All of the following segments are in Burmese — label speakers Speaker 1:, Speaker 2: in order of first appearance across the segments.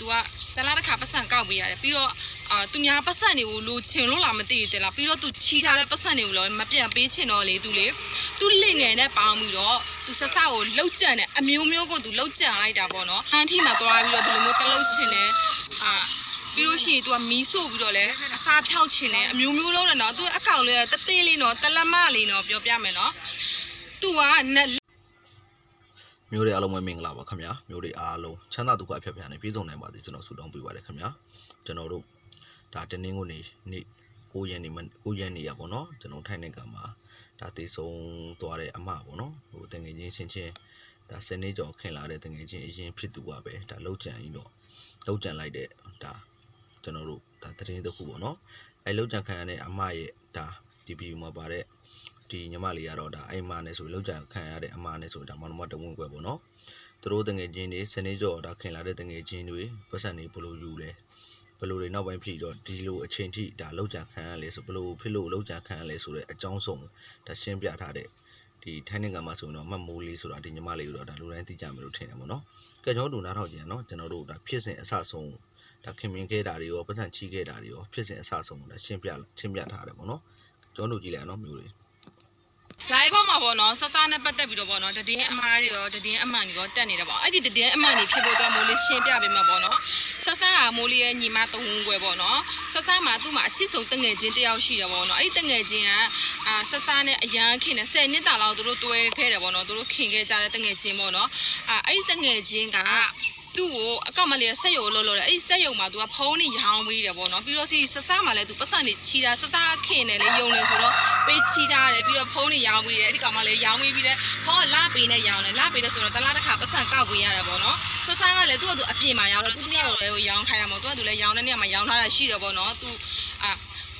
Speaker 1: तू ကတလားတစ်ခါပတ်စံကောက်ပေးရတယ်ပြီးတော့အာသူများပတ်စံတွေကိုလိုချင်လို့လားမသိဘူးတဲ့လားပြီးတော့ तू ချီထားတဲ့ပတ်စံတွေကိုလည်းမပြန်ပေးချင်တော့လေ तू လေ तू လင့်ငယ်နဲ့ပေါင်းပြီးတော့ तू ဆက်စကိုလှုပ်ကြံတယ်အမျိုးမျိုးကို तू လှုပ်ကြံလိုက်တာပေါ့နော်အန်တီမှာသွားပြီးတော့ဘယ်လိုမျိုးတလှုပ်ချင်တယ်အာပြီးလို့ရှိရင် तू ကမီးဆို့ပြီးတော့လဲအစားဖြောက်ချင်တယ်အမျိုးမျိုးလုံးတယ်နော် तू အကောင်လေးကတသေးလေးနော်တလက်မလေးနော်ပြောပြမယ်နော် तू ကနက်
Speaker 2: မျိုးတွေအားလုံးပဲမင်္ဂလာပါခင်ဗျာမျိုးတွေအားလုံးချမ်းသာဒုက္ခဖြတ်ဖြားနေပြည်စုံနိုင်ပါစေကျွန်တော်ဆုတောင်းပေးပါတယ်ခင်ဗျာကျွန်တော်တို့ဒါတနင်္ဂနွေနေ့9ရက်နေ့မ9ရက်နေ့ရပါတော့ကျွန်တော်ထိုင်နေကမှာဒါတည်ဆုံးသွားတဲ့အမပေါ့နော်ဟိုတငယ်ချင်းချင်းချင်းဒါစနေကြော်ခင်လာတဲ့တငယ်ချင်းအရင်ဖြစ်သူပါပဲဒါလောက်ကြံကြီးတော့လောက်ကြံလိုက်တဲ့ဒါကျွန်တော်တို့ဒါတရင်တစ်ခုပေါ့နော်အဲလောက်ကြံခံရတဲ့အမရဲ့ဒါဒီဗီဒီယိုမှာပါတဲ့ ဒီညီမလေးကတော့ဒါအိမ်မာနဲ့ဆိုလောက်ကြံခံရတဲ့အမာနဲ့ဆိုဒါမောင်နှမတဝင်းကွယ်ပေါ့နော်သူတို့တငယ်ချင်းတွေစနေကြော်ဒါခင်လာတဲ့တငယ်ချင်းတွေပတ်စံနေဘလို့ယူလဲဘလို့တွေနောက်ပိုင်းဖြစ်တော့ဒီလိုအချိန်ထိဒါလောက်ကြံခံရလဲဆိုဘလို့ဖြစ်လို့လောက်ကြံခံရလဲဆိုတဲ့အကြောင်းဆုံးဒါရှင်းပြထားတဲ့ဒီထိုင်းနိုင်ငံမှာဆိုရင်တော့မတ်မိုးလေးဆိုတာဒီညီမလေးကိုတော့ဒါလူတိုင်းသိကြမယ်လို့ထင်တယ်ပေါ့နော်ကဲကျွန်တော်တို့နားထောင်ကြည့်ရနော်ကျွန်တော်တို့ဒါဖြစ်စဉ်အဆဆုံးဒါခင်မင်းခဲ့တာတွေရောပတ်စံချီခဲ့တာတွေရောဖြစ်စဉ်အဆဆုံးဒါရှင်းပြရှင်းပြထားတယ်ပေါ့နော်ကျွန်တော်တို့ကြည့်လိုက်အောင်နော်မျိုးလေး
Speaker 1: live ပေါ်မှာပေါ့နော်ဆဆနဲ့ပတ်သက်ပြီးတော့ပေါ့နော်တည်င်းအမားတွေရောတည်င်းအမှန်တွေရောတက်နေတယ်ပေါ့အဲ့ဒီတည်င်းအမှန်တွေဖြစ်ဖို့အတွက်မိုးလေးရှင်းပြပေးမှာပေါ့နော်ဆဆကမိုးလေးရဲ့ညီမတဝန်းွယ်ပေါ့နော်ဆဆမှာသူ့မှာအချစ်ဆုံးတငယ်ချင်းတယောက်ရှိတယ်ပေါ့နော်အဲ့ဒီတငယ်ချင်းကအာဆဆနဲ့အရန်ခင်တယ်10နှစ်တာလောက်သူတို့တွဲခဲ့တယ်ပေါ့နော်သူတို့ခင်ခဲ့ကြတဲ့တငယ်ချင်းပေါ့နော်အာအဲ့ဒီတငယ်ချင်းက သူ့ကိုအကောင်မလေးဆက်ရုပ်လို့လို့တယ်အဲ့ဒီဆက်ရုပ်မှာသူကဖုန်းနဲ့ရောင်းပေးတယ်ပေါ့နော်ပြီးတော့စီဆဆမှာလည်းသူပတ်စံနေချီတာဆဆခင်တယ်လေယုံတယ်ဆိုတော့ပေးချီတာတယ်ပြီးတော့ဖုန်းနဲ့ရောင်းပေးတယ်အဲ့ဒီကောင်မလေးရောင်းပေးပြီးတဲ့ဖုန်းကလပေးနဲ့ရောင်းတယ်လပေးတယ်ဆိုတော့တလားတစ်ခါပတ်စံကောက်ပေးရတယ်ပေါ့နော်ဆဆကလည်းသူ့ကသူအပြင်မှာရောင်းတော့သူကလည်းရောင်းခိုင်းတာမဟုတ်သူကသူလည်းရောင်းတဲ့နေရာမှာရောင်းထားတာရှိတယ်ပေါ့နော်သူ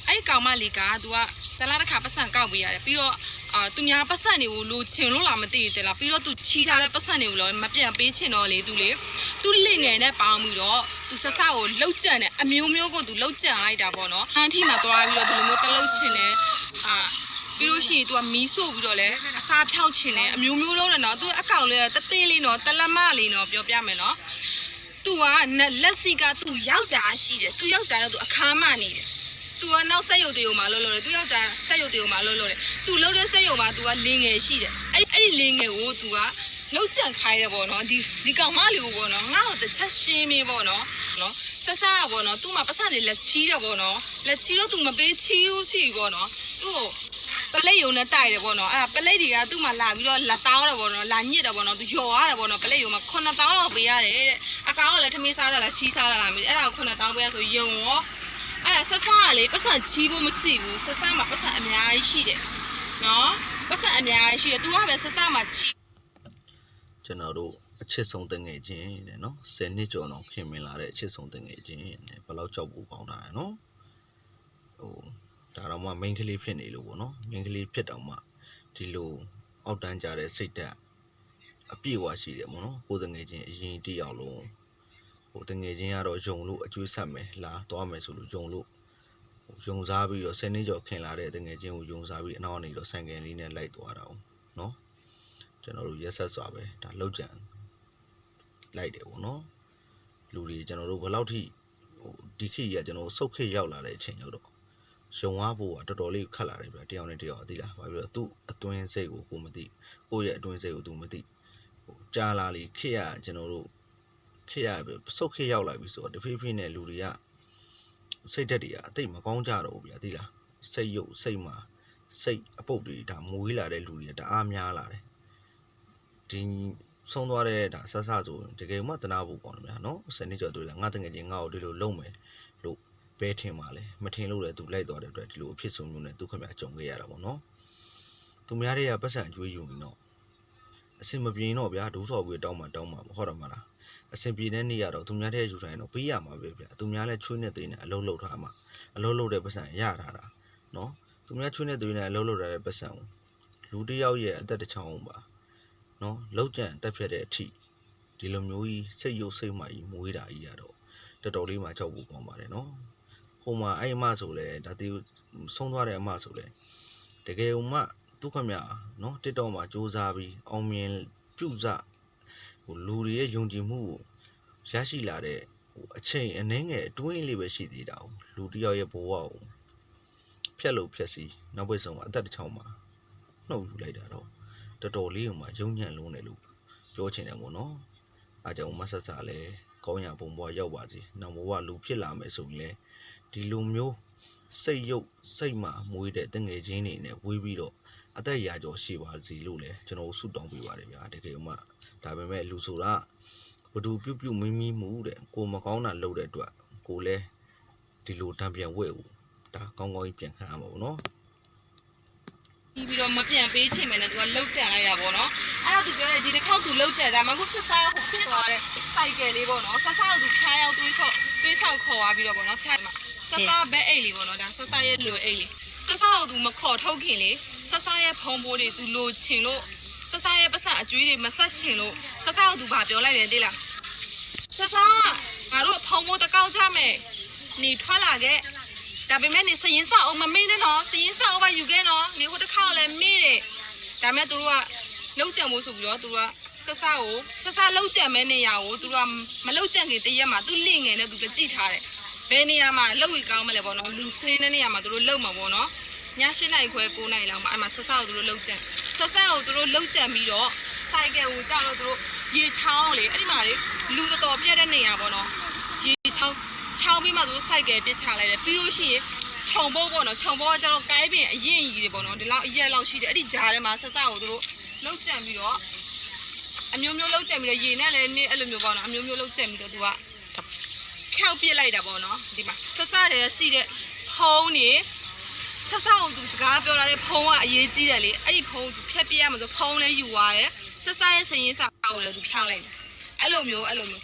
Speaker 1: အဲ့ကောင်မလေးကသူက တလားတစ်ခါပတ်စံကောက်ပေးရတယ်ပြီးတော့အာသူများပတ်စံတွေကိုလိုချင်လို့လားမသိဘူးတဲ့လားပြီးတော့ तू ချီထားတဲ့ပတ်စံတွေကိုလည်းမပြန်ပေးချင်တော့လေ तू လေ သူလင့်ငယ်နဲ့ပေါင်းပြီးတော့သူဆက်စကိုလှုပ်ကြံတယ်အမျိုးမျိုးကိုသူလှုပ်ကြံလိုက်တာပေါ့နော်အန်တီမှာသွားပြီးတော့ဘယ်လိုမျိုးတလှုပ်ချင်လဲအာပြီးလို့ရှိရင် तू ကမီးဆို့ပြီးတော့လဲအစားဖြောက်ချင်တယ်အမျိုးမျိုးလုံးတယ်နော် तू အကောင်လေးကတသေးလေးနော်တလက်မလေးနော်ပြောပြမယ်နော် तू ကလက်စီက तू ယောက်ျားရှိတယ် तू ယောက်ျားတော့ तू အခါမှနေတယ် သူကနောက်ဆက်ရုပ်တေုံမှာလှုပ်လှုပ်တယ်သူယောက်ျားဆက်ရုပ်တေုံမှာလှုပ်လှုပ်တယ်သူလှုပ်တဲ့ဆက်ရုပ်မှာသူကလင်းငယ်ရှိတယ်အဲ့အဲ့ဒီလင်းငယ်ကိုသူကလောက်ကြံခိုင်းတယ်ပေါ့နော်ဒီဒီကောင်မလေးကိုပေါ့နော်ငါ့ကိုတစ်ချက်ရှင်းမေးပေါ့နော်နော်ဆက်စားတာပေါ့နော်သူ့မှာပတ်စံတွေလက်ချီးတယ်ပေါ့နော်လက်ချီးတော့သူမပေးချီးဘူးချီးပေါ့နော်သူ့ကိုပလက်ယုံနဲ့တိုက်တယ်ပေါ့နော်အဲ့ဒါပလက်တွေကသူ့မှာလာပြီးတော့လက်တောင်းတယ်ပေါ့နော်လာညစ်တယ်ပေါ့နော်သူယော်ရတယ်ပေါ့နော်ပလက်ယုံမှာ9000လောက်ပေးရတယ်တဲ့အကောင်ကလည်းထမင်းစားတာလားချီးစားတာလားမသိအဲ့ဒါကို9000ပေးရဆိုယုံရော အဲ့ဒါဆက်ဆာကလေပတ်စံချီးဖို့မရှိဘူးဆက်ဆာမှာပတ်စံအများကြီးရှိတယ်နော်ပတ်စံအများကြီးရှိတယ် तू ကပဲဆက်ဆာမှာချီး
Speaker 2: ကျွန်တော်တို့အချစ်ဆုံးတငယ်ချင်းတဲ့နော်10နှစ်ကျော်တော့ခင်မင်လာတဲ့အချစ်ဆုံးတငယ်ချင်းတဲ့ဘယ်လောက်ကြောက်ဖို့ကောင်းတာလဲနော်ဟိုဒါတော့မှ main ကလေးဖြစ်နေလို့ပေါ့နော် main ကလေးဖြစ်တော့မှဒီလိုအောက်တန်းကြတဲ့စိတ်ဓာတ်အပြည့်အဝရှိတယ်ပေါ့နော်ကိုယ်တငယ်ချင်းအရင်တယောက်လုံး ဟိုတငယ်ချင်းကတော့ယုံလို့အကျွေးဆက်မယ်လာသွားမယ်ဆိုလို့ယုံလို့ဟိုယုံစားပြီးတော့10နှစ်ကျော်ခင်လာတဲ့တငယ်ချင်းကိုယုံစားပြီးအနောက်ကနေတော့ဆိုင်ကယ်လေးနဲ့လိုက်သွားတာ哦နော်ကျွန်တော်တို့ရက်ဆက်စွာပဲဒါလောက်ကြံလိုက်တယ်ပေါ့နော်လူတွေကျွန်တော်တို့ဘယ်လောက်ထိဟိုဒီခေတ်ကြီးကကျွန်တော်တို့စုတ်ခေတ်ရောက်လာတဲ့အချိန်ရောက်တော့ရုံဝါဖို့ကတော်တော်လေးခက်လာတယ်ဗျတယောက်နဲ့တယောက်အသိလားဘာဖြစ်လို့သူ့အတွင်းစိတ်ကိုကိုမသိကိုယ့်ရဲ့အတွင်းစိတ်ကိုသူမသိဟိုကြားလာလေခေတ်ကကျွန်တော်တို့ ခေတ်ရပဲစုတ်ခေတ်ရောက်လာပြီဆိုတော့တဖြည်းဖြည်းနဲ့လူတွေကစိတ်ဓာတ်တွေကအသိမကောင်းကြတော့ဘူးဗျသိလားစိတ်ယုတ်စိတ်မှာစိတ်အပုတ်တွေဒါမွေးလာတဲ့လူတွေကတအားများလာတယ်ဒီဆုံးသွားတဲ့ဒါဆက်ဆဆိုတကယ်မှတနာဖို့ကောင်းတယ်ဗျာနော်စနေကျော်တွေ့လာငါတငယ်ချင်းငါ့ကိုဒီလိုလုံးမယ်လို့ပဲထင်ပါလေမထင်လို့လည်းသူလိုက်သွားတဲ့အတွက်ဒီလိုအဖြစ်ဆုံးမျိုးနဲ့သူခင်ဗျာကြုံခဲ့ရတာပေါ့နော်သူများတွေကပတ်စံအကျွေးယူနေတော့အစင်မပြေတော့ဗျာဒိုးဆော်ပြီးတောင်းမှတောင်းမှဟုတ်တယ်မလား အစင်ပြေတဲ့နေ့ရတော့သူများတဲ့ယူတိုင်းတော့ပေးရမှာပဲဗျာသူများလည်းချွေးနေသေးနေအလုံးလုံးထားမှာအလုံးလုံးတဲ့ပတ်စံရထားတာနော်သူများချွေးနေသေးနေအလုံးလုံးထားတဲ့ပတ်စံကိုလူတစ်ယောက်ရဲ့အသက်တစ်ချောင်းပါနော်လောက်ကျန်တက်ဖြတ်တဲ့အထိဒီလိုမျိုးကြီးစိတ်ရုပ်စိတ်မှကြီးမွေးတာကြီးရတော့တော်တော်လေးမှကြောက်ဖို့ကောင်းပါတယ်နော်ဟိုမှာအဲ့အမဆိုလဲဒါတီဆုံးသွားတဲ့အမဆိုလဲတကယ်ုံမှဒုက္ခမြနော်တစ်တော့မှာစူးစမ်းပြီးအောင်မြင်ပြုစ ဟိုလူတွေရဲ့ယုံကြည်မှုကိုရရှိလာတဲ့ဟိုအချိန်အနှင်းငယ်အတွင်းလေးပဲရှိသေးတာ哦လူတစ်ယောက်ရဲ့ဘဝကိုဖြတ်လို့ဖြတ်စီနောက်ပိတ်ဆုံးအသက်တစ်ချောင်းမှာနှုတ်ယူလိုက်တာတော့တော်တော်လေးကိုမှယုံညံ့လုံးတယ်လို့ပြောချင်တယ်ပေါ့နော်အားကြောင့်မဆက်စားလဲကောင်းရပုံဘဝရောက်ပါစေနောက်ဘဝလူဖြစ်လာမယ်ဆိုရင်လေဒီလိုမျိုးစိတ်ရုပ်စိတ်မှမွေးတဲ့တငယ်ချင်းတွေနဲ့ဝေးပြီးတော့အသက်ရာကျော်ရှိပါစေလို့လည်းကျွန်တော်ဆုတောင်းပေးပါတယ်ဗျာတကယ်မှ ဒါပေမဲ့လူဆိုတာဘဒူပြုတ်ပြုတ်မင်းမီးမှုတဲ့ကိုမကောင်းတာလုပ်တဲ့အတွက်ကိုလည်းဒီလိုတံပြန်ဝဲ့ဦးဒါကောင်းကောင်းကြီးပြန်ခံရမှာပေါ့နော်
Speaker 1: ပြီးပြီးတော့မပြန်ပေးချင်မယ်နဲ့သူကလှုပ်ကြံလိုက်တာပေါ့နော်အဲ့တော့သူပြောတယ်ဒီတစ်ခေါက်သူလှုပ်ကြံတာမှအခုဆက်စားကိုဖြစ်သွားတဲ့စိုက်ကယ်လေးပေါ့နော်ဆက်စားကိုသူခါရောက်တွေးဆော့တွေးဆောက်ခေါ်သွားပြီးတော့ပေါ့နော်ခါမှာဆက်စားဘက်အိတ်လေးပေါ့နော်ဒါဆက်စားရဲ့လိုအိတ်လေးဆက်စားကိုသူမခေါ်ထုတ်ခင်လေဆက်စားရဲ့ဖုံးပိုးတွေသူလိုချင်လို့ ဆက်စားရဲ့ပတ်စံအကျွေးတွေမဆက်ချင်လို့ဆက်စားကိုသူဗာပြောလိုက်တယ်တိလားဆက်စားငါတို့ဖုံးပိုးတစ်ကောက်ချမယ်နေထွက်လာခဲ့ဒါပေမဲ့နေစရင်ဆောက်အောင်မမေ့နဲ့နော်စရင်ဆောက်အောင်ပါယူခဲ့နော်နေဟိုတစ်ခါလည်းမေ့တယ်ဒါမဲ့သူတို့ကလုံးကြံမို့ဆိုပြီးတော့သူတို့ကဆက်စားကိုဆက်စားလုံးကြံမဲ့နေရာကိုသူတို့ကမလုံးကြံခင်တရက်မှာသူလင့်ငယ်နဲ့သူကကြည့်ထားတယ်ဘယ်နေရာမှာလှုပ်ဝီကောင်းမလဲပေါ့နော်လူစင်းတဲ့နေရာမှာသူတို့လှုပ်မှာပေါ့နော်ည ၈နိုင်ခွဲ9နိုင်လောက်မှာအဲ့မှာဆက်စားကိုသူတို့လှုပ်ကြံဆက်စားကိုသူတို့လှုပ်ကြံပြီးတော့ဆိုင်ကယ်ကိုကြောက်တော့သူတို့ရေချောင်းလေအဲ့ဒီမှာလေလူတော်တော်ပြတ်တဲ့နေရာပေါ့နော်ရေချောင်းချောင်းပြီးမှသူစိုက်ကယ်ပစ်ချလိုက်တယ်ပြီးလို့ရှိရင်ခြုံပိုးပေါ့နော်ခြုံပိုးကကျတော့ကိုင်းပင်အရင်ကြီးတွေပေါ့နော်ဒီလောက်အရက်လောက်ရှိတယ်အဲ့ဒီဂျားထဲမှာဆက်စကိုသူတို့လှုပ်ကြံပြီးတော့အမျိုးမျိုးလှုပ်ကြံပြီးတော့ရေနဲ့လည်းနင်းအဲ့လိုမျိုးပေါ့နော်အမျိုးမျိုးလှုပ်ကြံပြီးတော့သူကဖြောက်ပစ်လိုက်တာပေါ့နော်ဒီမှာဆက်စတဲ့ရှိတဲ့ဖုံးနေ ဆက်စကိုသူစကားပြောလာတဲ့ဖုံးကအရေးကြီးတယ်လေအဲ့ဒီဖုံးကိုဖြတ်ပြရမှာဆိုဖုံးလဲယူသွားတယ်ဆက်စရဲ့စရင်စာကိုလည်းသူဖြောက်လိုက်တယ်အဲ့လိုမျိုးအဲ့လိုမျိုး